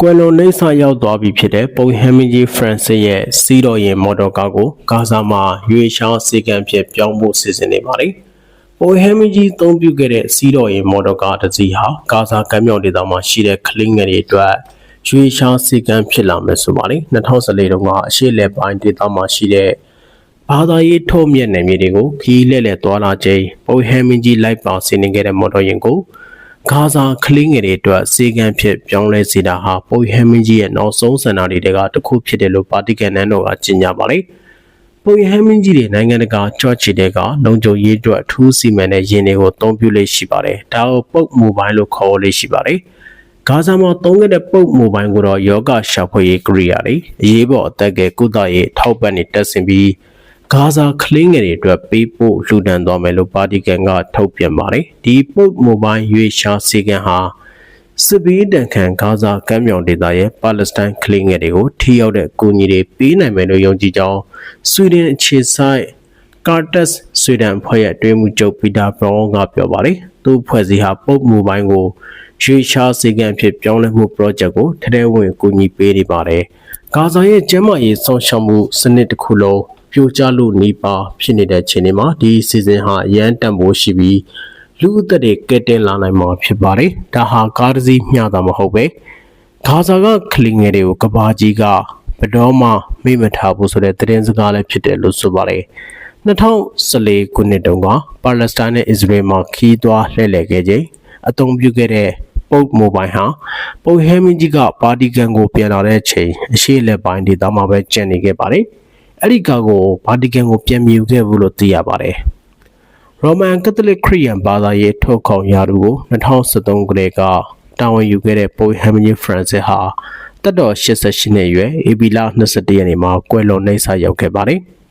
ကွယ်လွန်နှိမ့်ဆရောက်သွားပြီဖြစ်တဲ့ပုံဟမ်မင်းကြီးဖရန်စစ်ရဲ့စီးတော်ရင်မော်တော်ကားကိုဂါဇာမှာရွေရှားစေကံဖြစ်ပြောင်းဖို့စီစဉ်နေပါတယ်။ပုံဟမ်မင်းကြီးအသုံးပြုခဲ့တဲ့စီးတော်ရင်မော်တော်ကားတစ်စီးဟာဂါဇာကမ်းမြောင်ဒေသမှာရှိတဲ့ကလင်းငယ်တွေအတွက်ရွေရှားစေကံဖြစ်လာမယ်ဆိုပါတယ်။2014တုန်းကအရှေ့လက်ပိုင်းဒေသမှာရှိတဲ့ဘာသာရေးထုံးမြက်နယ်မြေတွေကိုခီးလဲ့လဲ့သွားလာချိန်ပုံဟမ်မင်းကြီးလိုက်ပါဆင်းနေခဲ့တဲ့မော်တော်ယာဉ်ကို ဂါဇာကလင်းငယ်တွေအတွက်စေကံဖြစ်ပြောင်းလဲစေတာဟာပုပ်ဟမ်မင်းကြီးရဲ့နောက်ဆုံးဆန္ဒတွေကတစ်ခုဖြစ်တယ်လို့ပါတီကန်နန်းတော်ကကြေညာပါတယ်။ပုပ်ဟမ်မင်းကြီးတွေနိုင်ငံတကာချော့ချီတဲ့ကလုံခြုံရေးအတွက်အထူးစီမံတဲ့ယင်းတွေကိုအသုံးပြုလေးရှိပါတယ်။ဒါကိုပုပ်မိုဘိုင်းလို့ခေါ်လေးရှိပါတယ်။ဂါဇာမှာသုံးခဲ့တဲ့ပုပ်မိုဘိုင်းကိုတော့ယောဂရှာဖွေရေးကိရိယာတွေအရေးပေါ်အသက်ကကုသရေးထောက်ပံ့နေတက်ဆင်ပြီး ဂါဇာကလင်းငယ်တွေအတွက်ပေးပို့လှူဒန်းသွားမယ်လို့ပါတီကန်ကထုတ်ပြန်ပါတယ်ဒီပုတ်မိုဘိုင်းရွေးရှားစီကန်ဟာစစ်ဘီတန်ခံဂါဇာကမ်းမြောင်ဒေသရဲ့ပါလက်စတိုင်းကလင်းငယ်တွေကိုထိရောက်တဲ့အကူအညီတွေပေးနိုင်မယ်လို့ယုံကြည်ကြောင်းဆွီဒင်အခြေစိုက်ကာတက်စ်ဆွေဒန်ဖွဲ့ရဲ့အတွင်းမှုချုပ်ပီတာဘရောင်းကပြောပါတယ်သူ့ဖွဲ့စည်းဟာပုတ်မိုဘိုင်းကိုရွေးရှားစီကန်ဖြစ်ပြောင်းလဲမှု project ကိုထဲထဲဝင်ကူညီပေးနေပါတယ်ဂါဇာရဲ့ကျန်းမာရေးဆောင်ရှောက်မှုစနစ်တစ်ခုလုံး ပြိုကျလို့နေပါဖြစ်နေတဲ့ချိန်တွေမှာဒီစီဇန်ဟာရန်တန်ဖိုးရှိပြီးလူအသက်တွေကဲတင်လာနိုင်မှာဖြစ်ပါတယ်။ဒါဟာကားတစ်စီးမျှတာမဟုတ်ပဲဂါဇာကကလင်ငယ်တွေကိုကဘာကြီးကဘယ်တော့မှမေ့မထားဘူးဆိုတဲ့သတင်းစကားလည်းဖြစ်တယ်လို့ဆိုပါတယ်။2014ခုနှစ်တုန်းကပါလက်စတိုင်းနဲ့အစ္စရေးမှာခီးသွွားလှည့်လည်ခဲ့ချိန်အသုံးပြုခဲ့တဲ့ပုတ်မိုဘိုင်းဟာပုတ်ဟဲမင်းကြီးကပါတီကန်ကိုပြန်လာတဲ့ချိန်အရှိလက်ပိုင်းဒေသမှာပဲကျန်နေခဲ့ပါတယ်။ အဲ့ဒီကာကိုဗာတီကန်ကိုပြန်မြူခဲ့ဘူးလို့သိရပါတယ်။ရိုမန်ကက်သလစ်ခရစ်ယာန်ဘာသာရေးထုတ်ခေါင်ရာသူကို2013ခုနှစ်ကတာဝန်ယူခဲ့တဲ့ပုတ်ဟဲမင်းကြီးဖရန်စစ်ဟာတက်တော်88နှစ်အရွယ်အေဘီလာ21ရက်နေ့မှာကွယ်လွန်နေဆာရောက်ခဲ့ပါတယ်။